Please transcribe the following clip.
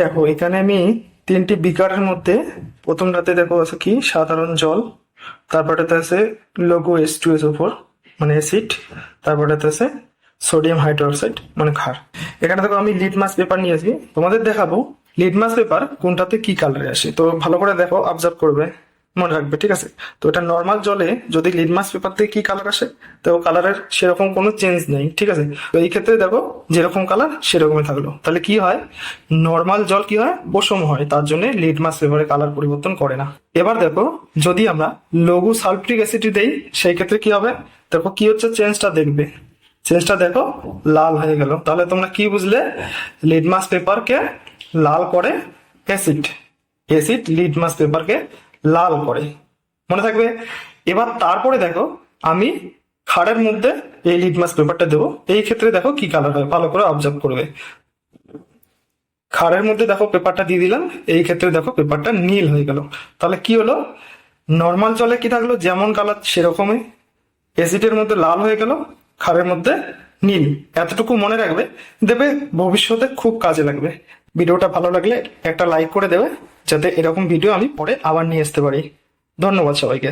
দেখো, এখানে আমি তিনটি বিকারের মধ্যে প্রথমটাতে দেখো আছে কি? সাধারণ জল, তারপরটাতে আছে লঘু এস টু এস ওপর মানে অ্যাসিড তারপরটাতে আছে সোডিয়াম হাইড্রোক্সাইড মানে ক্ষার। এখানে দেখো আমি লিটমাস পেপার নিয়েছি। তোমাদের দেখাবো লিটমাস পেপার কোনটাতে কি কালারে আসে। তো ভালো করে দেখো অবজার্ভ করবে। মনে রাখবে, ঠিক আছে? তো এটা নর্মাল জলে যদি লিটমাস পেপার থেকে কি কালার আসে, তো কালারের সেরকম কোনো চেঞ্জ নেই, ঠিক আছে? তো এই ক্ষেত্রে দেখো, যেরকম কালার সেরকমই থাকল। তাহলে কি হয়? নর্মাল জল কি হয়? পশম হয়, তার জন্য লিটমাস পেপারে কালার পরিবর্তন করে না। এবার দেখো, যদি আমরা লঘু সালফ্রিক অ্যাসিড দেই, সেই ক্ষেত্রে কি হবে? দেখো, কি হচ্ছে? চেঞ্জটা দেখবে। চেঞ্জটা দেখো, লাল হয়ে গেল। তাহলে তোমরা কি বুঝলে? লিটমাস পেপারকে লাল করে অ্যাসিড অ্যাসিড লিটমাস পেপারকে লাল করে। মনে থাকবে? এবার তারপরে দেখো, আমি খাড়ের মধ্যে এই লিটমাস পেপারটা দেবো। এই ক্ষেত্রে দেখো কি কালার হয়, ভালো করে অবজার্ভ করবে। খাড়ের মধ্যে দেখো পেপারটা দিয়ে দিলাম, এই ক্ষেত্রে দেখো পেপারটা নীল হয়ে গেল। তাহলে কি হলো? নর্মাল জলে কি থাকল? যেমন কালার সেরকমই। অ্যাসিডের মধ্যে লাল হয়ে গেল, খাড়ের মধ্যে নীল। এতটুকু মনে রাখবে, দেবে ভবিষ্যতে খুব কাজে লাগবে। ভিডিওটা ভালো লাগলে একটা লাইক করে দেবে। যাতে এরকম ভিডিও আমি পরে আবার নিয়ে আসতে পারি। ধন্যবাদ সবাইকে।